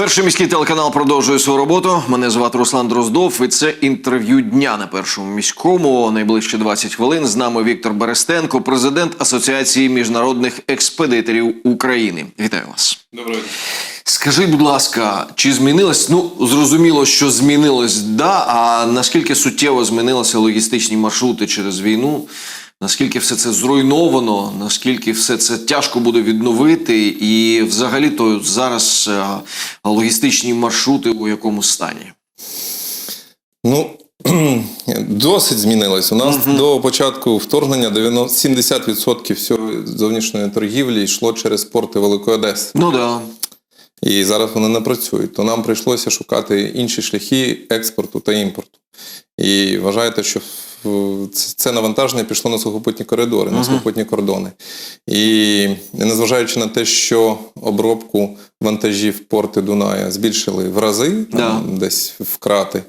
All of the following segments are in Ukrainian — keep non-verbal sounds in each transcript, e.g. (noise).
Перший міський телеканал продовжує свою роботу. Мене звати Руслан Дроздов. І це інтерв'ю дня на першому міському. Найближче 20 хвилин. З нами Віктор Берестенко, президент Асоціації міжнародних експедиторів України. Вітаю вас. Доброго дня. Скажіть, будь ласка, чи змінилось? Ну зрозуміло, що змінилось, да. А наскільки суттєво змінилися логістичні маршрути через війну? Наскільки все це зруйновано, наскільки все це тяжко буде відновити, і взагалі то зараз е, логістичні маршрути у якому стані? Ну, (clears throat) досить змінилось. У нас до початку вторгнення 70% всього зовнішньої торгівлі йшло через порти Великої Одеси. Ну да. І зараз вони не працюють. То нам прийшлося шукати інші шляхи експорту та імпорту. І вважаєте, що це- це навантаження пішло на сухопутні коридори, на сухопутні кордони. І незважаючи на те, що обробку вантажів порти Дуная збільшили в рази, там, десь вкрати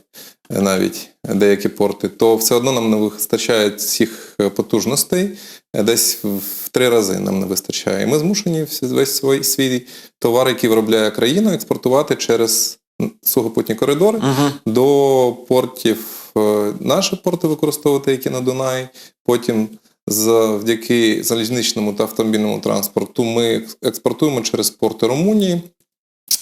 навіть деякі порти, то все одно нам не вистачає цих потужностей. Десь в три рази нам не вистачає. І ми змушені весь свій, свій товар, який виробляє країна, експортувати через сухопутні коридори Угу. до портів. Е, Наші порти використовувати, які на Дунаї. Потім завдяки залізничному та автомобільному транспорту ми експортуємо через порти Румунії,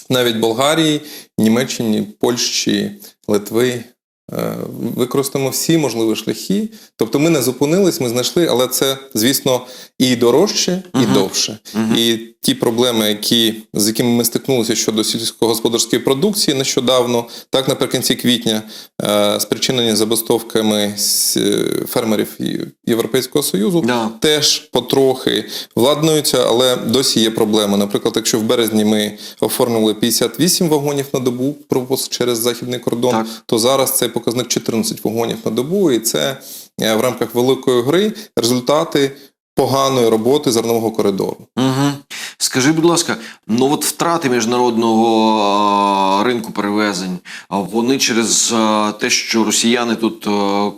навіть Болгарії, Німеччині, Польщі, Литви. Е, Використаємо всі можливі шляхи. Тобто ми не зупинились, ми знайшли, але це, звісно, і дорожче, і Мгм. довше. Мгм. І ті проблеми, які, з якими ми стикнулися щодо сільськогосподарської продукції нещодавно, так наприкінці квітня, е, спричинені забастовками е, фермерів Європейського Союзу, Да. теж потрохи владнуються, але досі є проблеми. Наприклад, якщо в березні ми оформили 58 вагонів на добу пропуск через західний кордон, Так. то зараз цей показник 14 вагонів на добу, і це е, в рамках великої гри результати поганої роботи зернового коридору. Угу. Скажи, будь ласка, ну от втрати міжнародного е, ринку перевезень, вони через е, те, що росіяни тут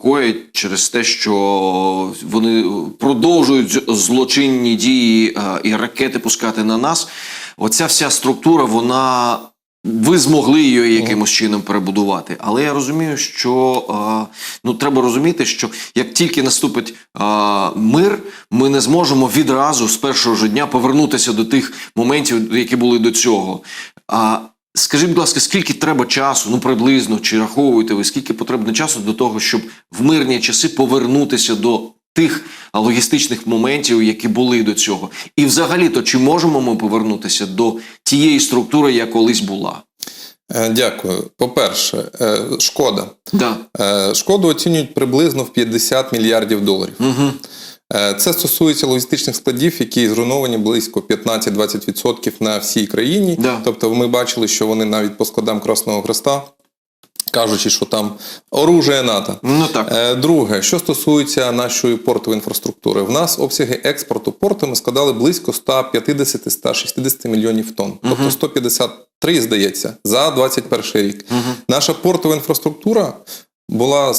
коять, через те, що вони продовжують злочинні дії і ракети пускати на нас. Оця вся структура, вона. Ви змогли її якимось чином перебудувати, але я розумію, що е, ну треба розуміти, що як тільки наступить е, мир, ми не зможемо відразу з першого ж дня повернутися до тих моментів, які були до цього. А скажіть, будь ласка, скільки треба часу, ну приблизно, чи раховуєте ви, скільки потрібно часу до того, щоб в мирні часи повернутися до тих логістичних моментів, які були до цього? І взагалі, то чи можемо ми повернутися до тієї структури, яка колись була? Е, Дякую. По-перше, е, шкода. Да. Е, Шкоду оцінюють приблизно в 50 мільярдів доларів. Угу. Це стосується логістичних складів, які зруйновані близько 15-20% на всій країні. Да. Тобто, ми бачили, що вони навіть по складам Красного Хреста, кажучи, що там оружие НАТО. Ну так. Е, Друге, що стосується нашої портової інфраструктури, в нас обсяги експорту портами складали близько 150-160 мільйонів тонн, тобто 153, здається, за 21 рік. Наша портова інфраструктура була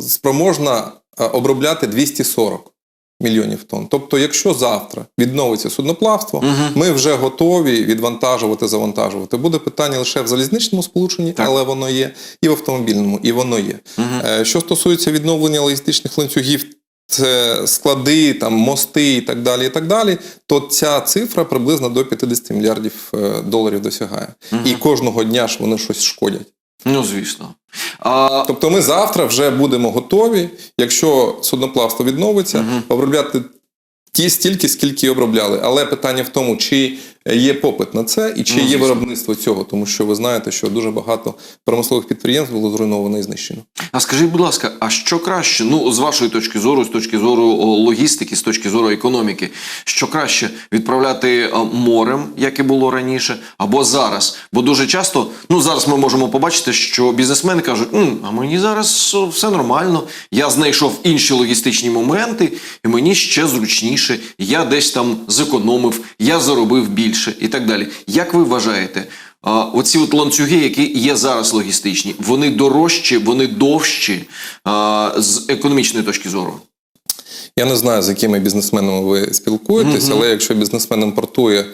спроможна е, обробляти 240 мільйонів тонн. Тобто, якщо завтра відновиться судноплавство, ми вже готові відвантажувати, завантажувати. Буде питання лише в залізничному сполученні, Так. але воно є, і в автомобільному, і воно є. Е, Що стосується відновлення логістичних ланцюгів, це склади, там, мости і так далі, і так далі, то ця цифра приблизно до 50 мільярдів е, доларів досягає. І кожного дня ж вони щось шкодять. Ну, звісно. А, Тобто ми завтра вже будемо готові, якщо судноплавство відновиться, обробляти ті стільки, скільки обробляли. Але питання в тому, чи є попит на це і чи Ну, є виробництво цього, тому що ви знаєте, що дуже багато промислових підприємств було зруйновано і знищено. а скажіть, будь ласка, а що краще? Ну, з вашої точки зору, з точки зору логістики, з точки зору економіки, що краще відправляти е, морем, як і було раніше, або зараз? Бо дуже часто, ну зараз ми можемо побачити, що бізнесмени кажуть, «М, а мені зараз все нормально. Я знайшов інші логістичні моменти, і мені ще зручніше. Я десь там зекономив, я заробив більше і так далі. Як ви вважаєте? Оці от ланцюги, які є зараз логістичні, вони дорожчі, вони довші з економічної точки зору. Я не знаю, з якими бізнесменами ви спілкуєтесь, але якщо бізнесмен імпортує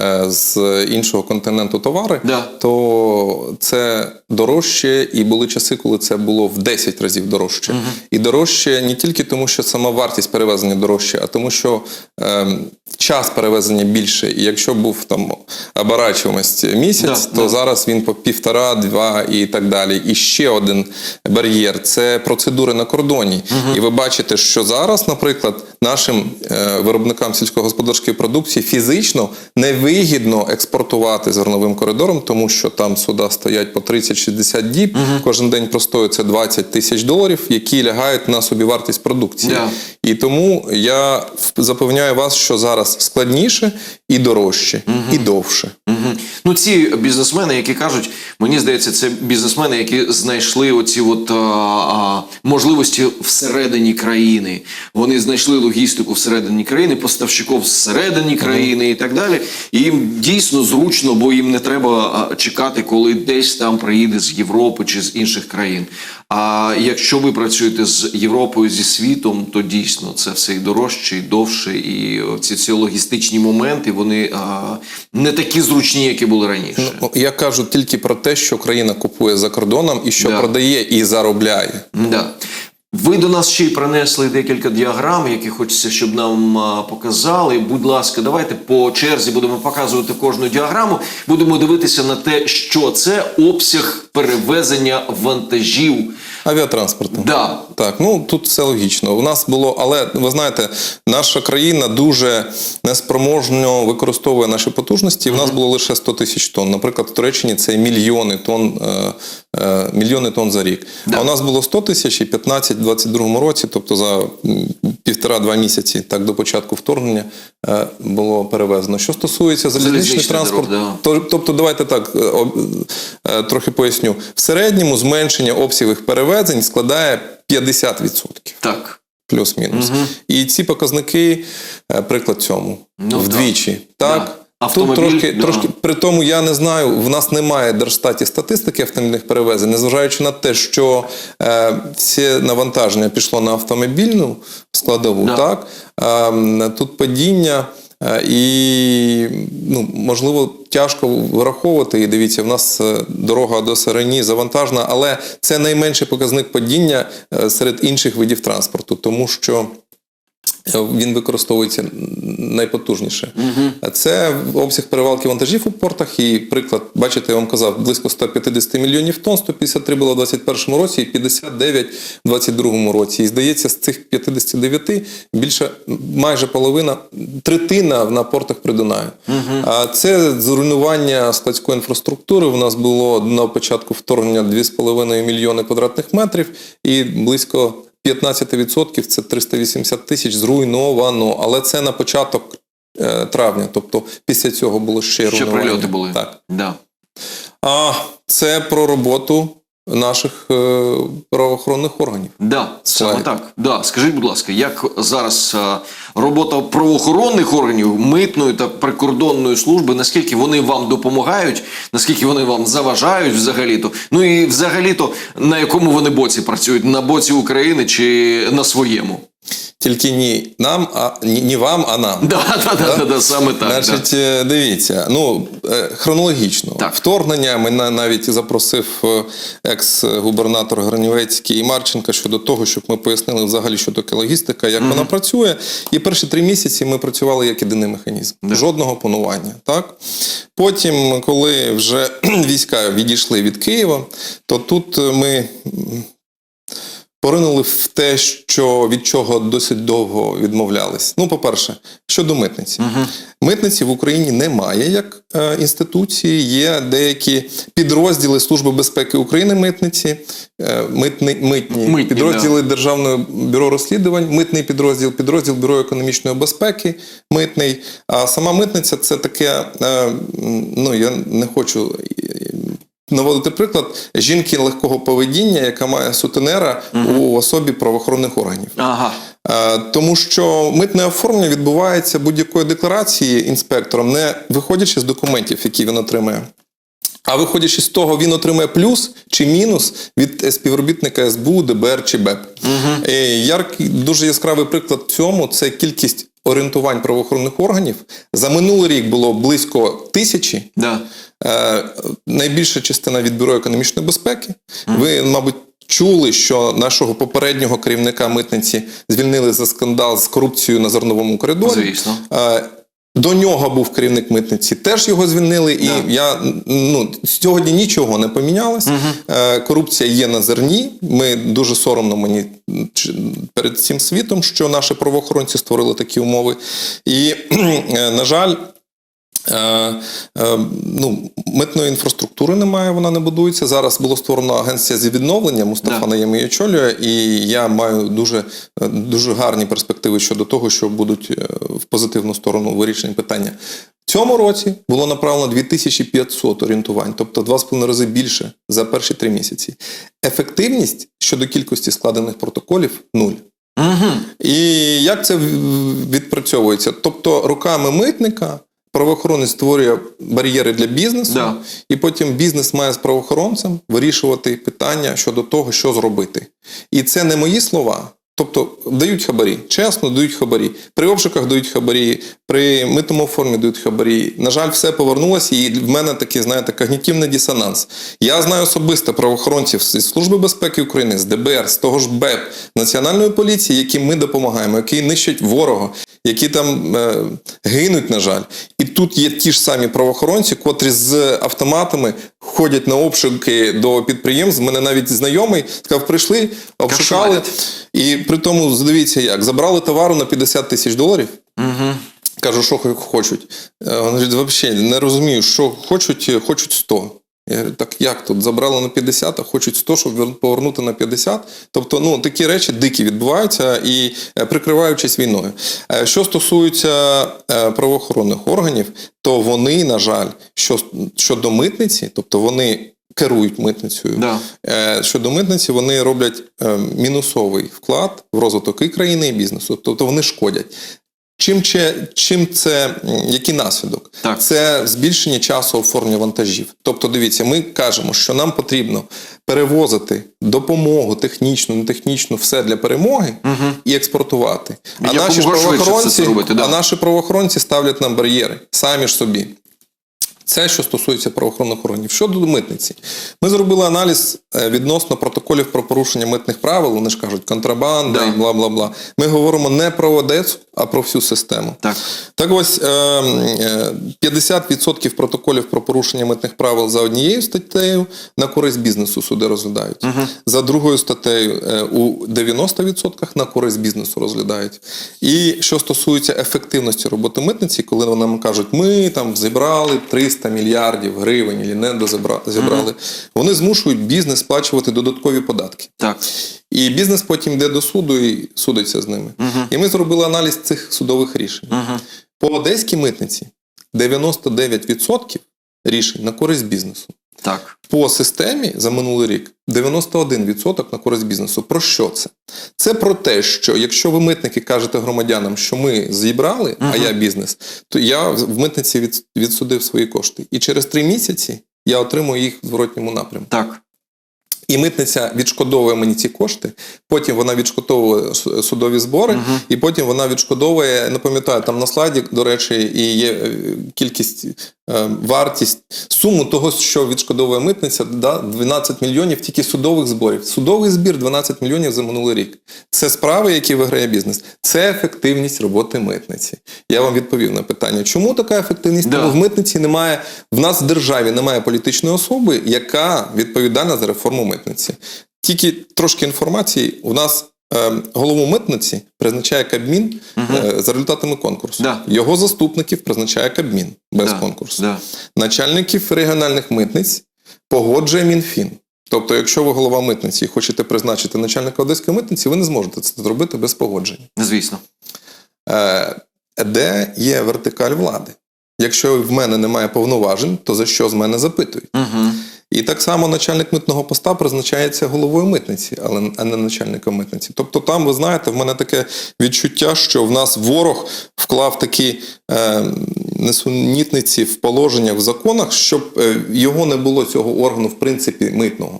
е, з іншого континенту товари, Да. то це дорожче, і були часи, коли це було в 10 разів дорожче. І дорожче не тільки тому, що сама вартість перевезення дорожче, а тому, що ем, час перевезення більше. І якщо був там оборачуваність місяць, Да, то да. зараз він по півтора, два і так далі. І ще один бар'єр це процедури на кордоні. І ви бачите, що зараз, наприклад, нашим е, виробникам сільськогосподарської продукції фізично невигідно експортувати зерновим коридором, тому що там суда стоять по 30-60 діб. Кожен день простою це 20 тисяч доларів, які лягають на собівартість продукції. І тому я запевняю вас, що зараз складніше і дорожче, і довше. Ну, ці бізнесмени, які кажуть, мені здається, це бізнесмени, які знайшли оці от, а, а, можливості всередині країни. Вони знайшли логістику всередині країни, поставщиків всередині країни і так далі. І їм дійсно зручно, бо їм не треба чекати, коли десь там приїде з Європи чи з інших країн. А якщо ви працюєте з Європою, зі світом, то дійсно це все і дорожче, і довше, і ці всі логістичні моменти вони а, не такі зручні, які були раніше. Ну, Я кажу тільки про те, що країна купує за кордоном і що Да. продає і заробляє. Да. Ви до нас ще й принесли декілька діаграм, які хочеться, щоб нам показали. Будь ласка, давайте по черзі будемо показувати кожну діаграму. Будемо дивитися на те, що це обсяг перевезення вантажів. Авіатранспортом. Да. Так, ну тут все логічно. У нас було, але ви знаєте, наша країна дуже неспроможно використовує наші потужності. У нас було лише 100 тисяч тонн. Наприклад, в Туреччині це мільйони тонн, е, е, мільйони тонн за рік. Да. А у нас було 100 тисяч і 15 в 22 році, тобто за півтора-два місяці, так до початку вторгнення, е, було перевезено. Що стосується залізничний транспорт, дорог, да. тобто, давайте так е, е, трохи поясню. В середньому зменшення обсягів перевезень складає 50%. Так. Плюс-мінус. І ці показники приклад цьому. Ну, вдвічі. Так. Да. Тут трошки, да. трошки, при тому я не знаю, в нас немає держстаті статистики автомобільних перевезень, незважаючи на те, що е, все навантаження пішло на автомобільну складову, Да. так е, тут падіння. е, І ну, можливо тяжко враховувати. І дивіться, в нас е, дорога до Сарені завантажена, але це найменший показник падіння е, серед інших видів транспорту, тому що він використовується найпотужніше. А Це обсяг перевалки вантажів у портах. І приклад, бачите, я вам казав, близько 150 мільйонів тонн, 153 було в 2021 році і 59 в 2022 році. І здається, з цих 59 більше майже половина, третина на портах Придунаю. А це зруйнування складської інфраструктури. У нас було на початку вторгнення 2,5 мільйони квадратних метрів і близько 15% це 380 тисяч зруйновано. Але це на початок е, травня. Тобто після цього було ще Ще руйнування. прильоти були. Так. Да. А це про роботу наших е, правоохоронних органів. Да, саме так. Да. Скажіть, будь ласка, як зараз робота правоохоронних органів, митної та прикордонної служби, наскільки вони вам допомагають, наскільки вони вам заважають взагалі-то? Ну і взагалі-то на якому вони боці працюють? На боці України чи на своєму? Тільки ні нам, а ні, вам, а нам. Да, да, да, да, да, саме так. Значить, е, дивіться, ну е, хронологічно Так. вторгнення. Ми навіть запросив е, екс-губернатор Гранівецький і Марченка щодо того, щоб ми пояснили взагалі, що таке логістика, як вона працює. І перші три місяці ми працювали як єдиний механізм, жодного панування. Так потім, коли вже (clears throat) війська відійшли від Києва, то тут ми. Поринули в те, що від чого досить довго відмовлялись. Ну, по-перше, щодо митниці. Митниці в Україні немає як е, інституції. Є деякі підрозділи Служби безпеки України митниці, е, митни, митні, Митні, підрозділи Державного бюро розслідувань, митний підрозділ, підрозділ Бюро економічної безпеки, митний. А сама митниця це таке. Е, ну я не хочу. Наводити приклад жінки легкого поведіння, яка має сутенера у особі правоохоронних органів. Ага. Тому що митне оформлення відбувається будь-якої декларації інспектором, не виходячи з документів, які він отримує. А виходячи з того, він отримає плюс чи мінус від співробітника СБУ, ДБР чи БЕП. Е, Яркий, дуже яскравий приклад цьому це кількість орієнтувань правоохоронних органів. За минулий рік було близько тисячі. Да. Е, найбільша частина від Бюро економічної безпеки. Ви, мабуть, чули, що нашого попереднього керівника митниці звільнили за скандал з корупцією на зерновому коридорі. Звісно. До нього був керівник митниці, теж його звільнили, і yeah. я ну сьогодні нічого не помінялось. Е, Корупція є на зерні. Ми дуже соромно мені перед всім світом, що наші правоохоронці створили такі умови. І, е, на жаль, ну, митної інфраструктури немає, вона не будується. Зараз було створено агенція зі відновлення. Мустафа Да. Її очолює, і я маю дуже, е, дуже гарні перспективи щодо того, що будуть е, в позитивну сторону вирішені питання. В цьому році було направлено 2500 орієнтувань, тобто 2,5 рази більше за перші три місяці. Ефективність щодо кількості складених протоколів нуль. Угу. І як це відпрацьовується? Тобто руками митника правоохоронець створює бар'єри для бізнесу, Да. і потім бізнес має з правоохоронцем вирішувати питання щодо того, що зробити. І це не мої слова. Тобто дають хабарі, чесно дають хабарі. При обшуках дають хабарі, при митному формі дають хабарі. На жаль, все повернулося, і в мене такий, знаєте, когнітивний дисонанс. Я знаю особисто правоохоронців з Служби безпеки України, з ДБР, з того ж БЕП, Національної поліції, яким ми допомагаємо, які нищать ворога, які там е, гинуть, на жаль. І тут є ті ж самі правоохоронці, котрі з автоматами ходять на обшуки до підприємств. Мене навіть знайомий сказав, прийшли, обшукали. І при тому, дивіться як, забрали товару на 50 тисяч доларів. Угу. Кажу, що хочуть. Е, Вони кажуть, взагалі не розумію, що хочуть, е, хочуть 100. Я говорю, так як тут? Забрали на 50, а хочуть 100, щоб повернути на 50. Тобто, ну, такі речі дикі відбуваються і е, прикриваючись війною. Що стосується правоохоронних органів, то вони, на жаль, що, щодо митниці, тобто вони керують митницею, Да. Е, Щодо митниці, вони роблять е, мінусовий вклад в розвиток і країни, і бізнесу. Тобто вони шкодять. Чим, че, чим це, який наслідок? Так. Це збільшення часу оформлення вантажів. Тобто, дивіться, ми кажемо, що нам потрібно перевозити допомогу технічну, не технічну, все для перемоги Угу. і експортувати. А наші, правоохоронці, це робити, да. а наші правоохоронці ставлять нам бар'єри самі ж собі. Це що стосується правоохоронних органів. Щодо митниці, ми зробили аналіз е, відносно протоколів про порушення митних правил. Вони ж кажуть, контрабанда Да. і бла бла бла. Ми говоримо не про Одесу, а про всю систему. Так. Так ось е, е, 50% протоколів про порушення митних правил за однією статтею на користь бізнесу суди розглядають. За другою статтею е, у 90% на користь бізнесу розглядають. І що стосується ефективності роботи митниці, коли вони нам кажуть, ми там зібрали 300 мільярдів гривень і не зібрали, вони змушують бізнес сплачувати додаткові податки. Так. І бізнес потім йде до суду і судиться з ними. І ми зробили аналіз цих судових рішень. Угу. По одеській митниці 99% рішень на користь бізнесу. Так. По системі за минулий рік 91% на користь бізнесу. Про що це? Це про те, що якщо ви митники кажете громадянам, що ми зібрали, а я бізнес, то я в митниці від, відсудив свої кошти. І через три місяці я отримую їх в зворотньому напрямку. Так. І митниця відшкодовує мені ці кошти, потім вона відшкодовує судові збори, і потім вона відшкодовує, не пам'ятаю, там на слайді, до речі, і є е, кількість, е, вартість, суму того, що відшкодовує митниця, да, 12 мільйонів тільки судових зборів. Судовий збір 12 мільйонів за минулий рік. Це справи, які виграє бізнес. Це ефективність роботи митниці. Я вам відповів на питання, чому така ефективність? Да. Тому в митниці немає, в нас в державі немає політичної особи, яка відповідальна за реформу митниці. Тільки трошки інформації. У нас е, голову митниці призначає Кабмін е, за результатами конкурсу. Да. Його заступників призначає Кабмін без Да. конкурсу. Да. Начальників регіональних митниць погоджує Мінфін. Тобто, якщо ви голова митниці і хочете призначити начальника одеської митниці, ви не зможете це зробити без погодження. Звісно. Е, де є вертикаль влади? Якщо в мене немає повноважень, то за що з мене запитують? Угу. І так само начальник митного поста призначається головою митниці, але а не начальником митниці. Тобто, там, ви знаєте, в мене таке відчуття, що в нас ворог вклав такі е, несунітниці в положеннях в законах, щоб е, його не було цього органу, в принципі, митного.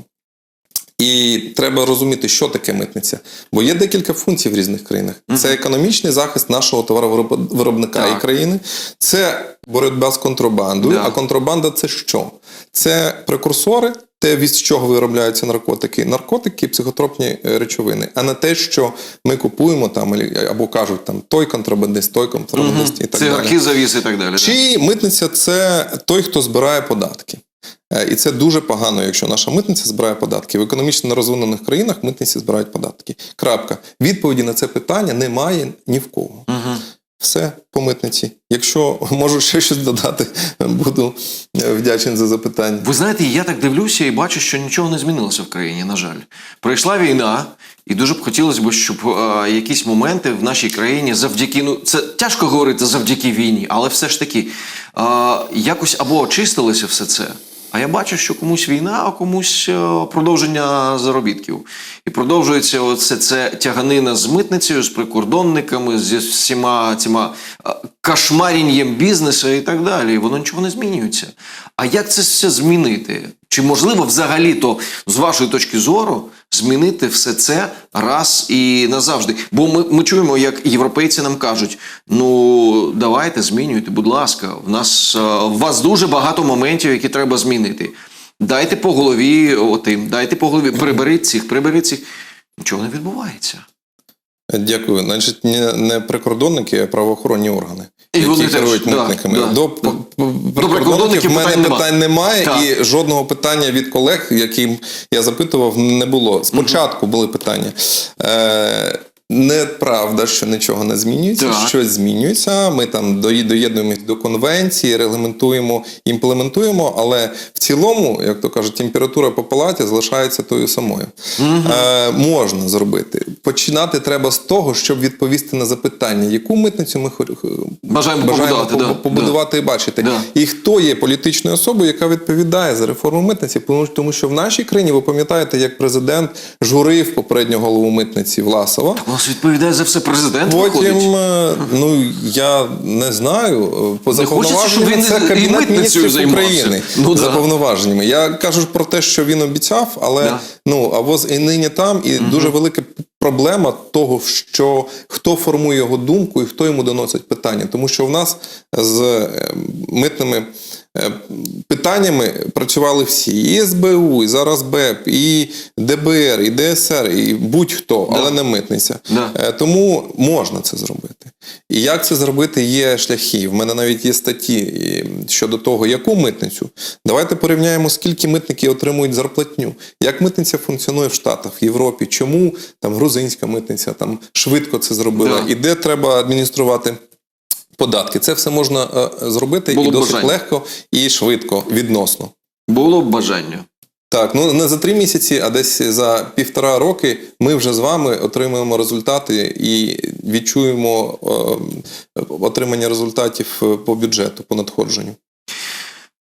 І треба розуміти, що таке митниця. Бо є декілька функцій в різних країнах. Це економічний захист нашого товаровиробника Так. і країни, це боротьба з контрабандою. Да. А контрабанда це що? Це прекурсори, те, від чого виробляються наркотики, наркотики, психотропні е, речовини, а не те, що ми купуємо там або кажуть там той контрабандист, той контрабандист і так далі. Цигарки завіс і так далі. да. Чи митниця це той, хто збирає податки? Е, І це дуже погано, якщо наша митниця збирає податки. В економічно нерозвинених країнах митниці збирають податки. Крапка. Відповіді на це питання немає ні в кого. Мгм. Все по митниці. Якщо (laughs) можу ще щось додати, буду е, вдячний за запитання. Ви знаєте, я так дивлюся і бачу, що нічого не змінилося в країні, на жаль. Прийшла війна, і дуже б хотілося б, щоб е, якісь моменти в нашій країні завдяки, ну це тяжко говорити завдяки війні, але все ж таки е, якось або очистилося все це. А я бачу, що комусь війна, а комусь е, продовження заробітків. І продовжується оце це тяганина з митницею, з прикордонниками, зі всіма цими е, кошмарінням бізнесу і так далі. Воно нічого не змінюється. А як це все змінити? Чи можливо взагалі то з вашої точки зору змінити все це раз і назавжди? Бо ми, ми чуємо, як європейці нам кажуть: ну давайте змінюйте, будь ласка, в нас е, в вас дуже багато моментів, які треба змінити. Дайте по голові отим, дайте по голові, приберіть цих, приберіть цих. Нічого не відбувається. Дякую. Значить, не, не прикордонники, а правоохоронні органи, І які вони керують теж, митниками. да. До, Да. прикордонників в мене питань питань немає, Так. і жодного питання від колег, яким я запитував, не було. Спочатку були питання. Е, Неправда, що нічого не змінюється, Так. щось змінюється. Ми там доєднуємось до конвенції, регламентуємо, імплементуємо, але в цілому, як то кажуть, температура по палаті залишається тою самою. Е, можна зробити. Починати треба з того, щоб відповісти на запитання, яку митницю ми Бажаємо бажаємо побудувати, побу- да, побудувати і бачити. Да. І хто є політичною особою, яка відповідає за реформу митниці? Тому що в нашій країні, ви пам'ятаєте, як президент журив попереднього голову митниці Власова. Нас відповідає за все президент. Потім, виходить. е, ну я не знаю, е, по Не хочеться, щоб заповноваженням він це Кабінет міністрів. України Ну, за да. повноваженнями. Я кажу про те, що він обіцяв, але Да. ну а воз і нині там, і дуже велика проблема того, що хто формує його думку і хто йому доносить питання. Тому що в нас з е, митними питаннями працювали всі: і СБУ, і зараз БЕП, і ДБР, і ДСР, і будь-хто, Да. але не митниця. Да. Е, Тому можна це зробити. І як це зробити, є шляхи. В мене навіть є статті щодо того, яку митницю. Давайте порівняємо, скільки митники отримують зарплатню. Як митниця функціонує в Штатах, в Європі, чому там грузинська митниця там швидко це зробила, Да. і де треба адмініструвати. Податки, це все можна е, зробити Було і досить бажання. легко і швидко відносно. Було б бажання. Так, ну не за три місяці, а десь за півтора роки ми вже з вами отримуємо результати і відчуємо е, отримання результатів е, по бюджету, по надходженню.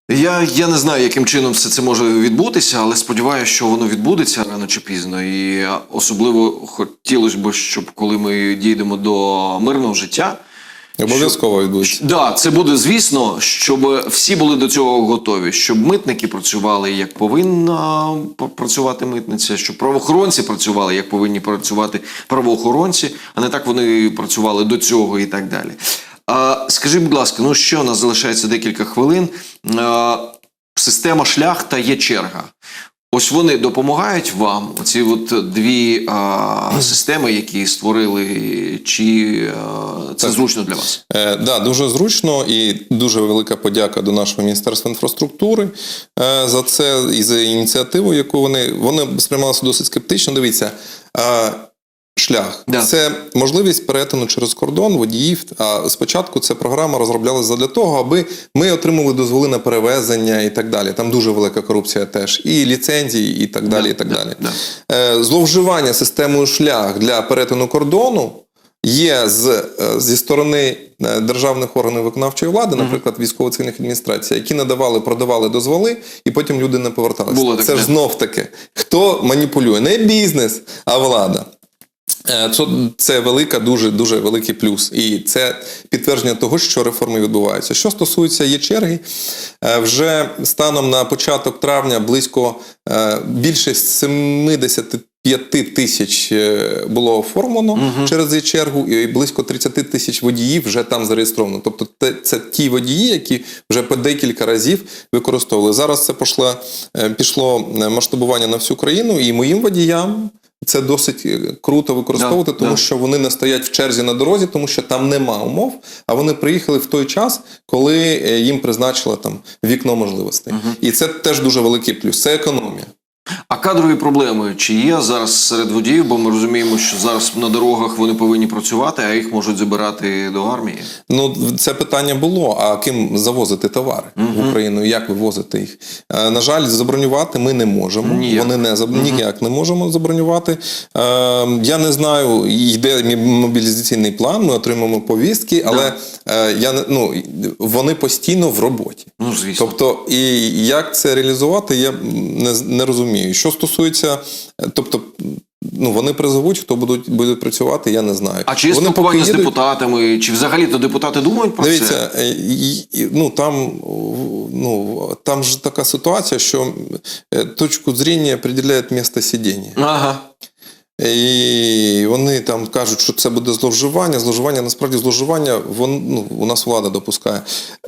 Я, я не знаю, яким чином все це може відбутися, але сподіваюся, що воно відбудеться рано чи пізно. І особливо хотілося б, щоб коли ми дійдемо до мирного життя. Обов'язково відбудеться. Да, це буде звісно, щоб всі були до цього готові, щоб митники працювали як повинна працювати митниця, щоб правоохоронці працювали як повинні працювати правоохоронці, а не так вони працювали до цього і так далі. А, скажіть, будь ласка, ну що у нас залишається декілька хвилин. А, система шлях та є черга. Ось вони допомагають вам, Ці от дві а, системи, які створили, чи а, це Так. зручно для вас? Е, да, дуже зручно і дуже велика подяка до нашого міністерства інфраструктури е, за це і за ініціативу, яку вони вони сприймалися досить скептично. Дивіться. Е, Шлях Да. це можливість перетину через кордон водіїв. А спочатку ця програма розроблялася для того, аби ми отримали дозволи на перевезення і так далі. Там дуже велика корупція теж, і ліцензії, і так далі. і так Да, далі. да. Е, Зловживання системою шлях для перетину кордону є з, е, зі сторони е, державних органів виконавчої влади, наприклад, військово-цивільних адміністрацій, які надавали, продавали дозволи, і потім люди не поверталися. Було таке, Це ж знов таки, хто маніпулює? Не бізнес, а влада. Е, Це, це велика, дуже дуже великий плюс, і це підтвердження того, що реформи відбуваються. Що стосується є черги, е, вже станом на початок травня близько е, більше 75 тисяч було оформлено через є чергу, і близько 30 тисяч водіїв вже там зареєстровано. Тобто, це ті водії, які вже по декілька разів використовували. Зараз це пішло, пішло масштабування на всю країну, і моїм водіям. Це досить е, круто використовувати, Да, тому да. що вони не стоять в черзі на дорозі, тому що там нема умов, а вони приїхали в той час, коли е, їм призначили там вікно можливостей. І це теж дуже великий плюс. Це економія. Кадрові проблеми чи є зараз серед водіїв? Бо ми розуміємо, що зараз на дорогах вони повинні працювати, а їх можуть забирати до армії. Ну, це питання було. А ким завозити товари в Україну? Як вивозити їх? Е, На жаль, забронювати ми не можемо. Ніяк. Вони не заб... ніяк не можемо забронювати. Е, Я не знаю, йде мобілізаційний план, ми отримаємо повістки, але е, я ну вони постійно в роботі. Ну звісно. Тобто, і як це реалізувати, я не, не розумію. Що стосується, е, тобто, ну вони призовуть, хто будуть будуть працювати, я не знаю. а чи є вони спілкування з їдуть- депутатами? Чи взагалі то депутати думають про це? Дивіться, е, ну там, ну там ж така ситуація, що е, точку зрення определяє місце сидіння. Ага. І вони там кажуть, що це буде зловживання. Зловживання насправді зловживання вон, ну, у нас влада допускає.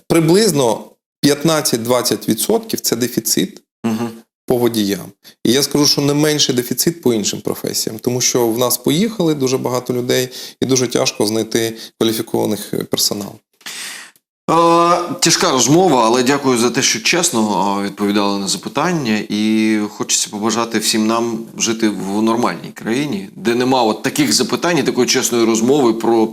Приблизно 15-20% це дефіцит Угу. По водіям. І я скажу, що не менший дефіцит по іншим професіям, тому що в нас поїхали дуже багато людей, і дуже тяжко знайти кваліфікованих е, персонал. Тяжка розмова, але дякую за те, що чесно відповідали на запитання. І хочеться побажати всім нам жити в нормальній країні, де нема от таких запитань, і такої чесної розмови про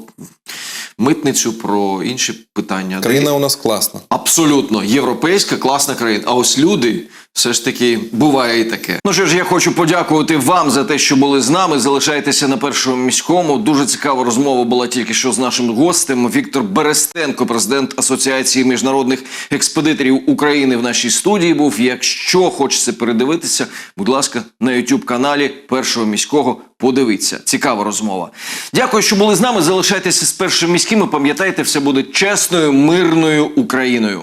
митницю, про інші питання. Країна у нас класна. Абсолютно європейська класна країна. А ось люди все ж таки буває і таке. Ну що ж, я хочу подякувати вам за те, що були з нами. Залишайтеся на першому міському. Дуже цікава розмова була тільки що з нашим гостем. Віктор Берестенко, президент Асоціації міжнародних експедиторів України в нашій студії. Був. Якщо хочеться передивитися, будь ласка, на youtube каналі першого міського. Подивіться, цікава розмова. Дякую, що були з нами. Залишайтеся з першим міським. і Пам'ятайте, все буде чесною, мирною Україною.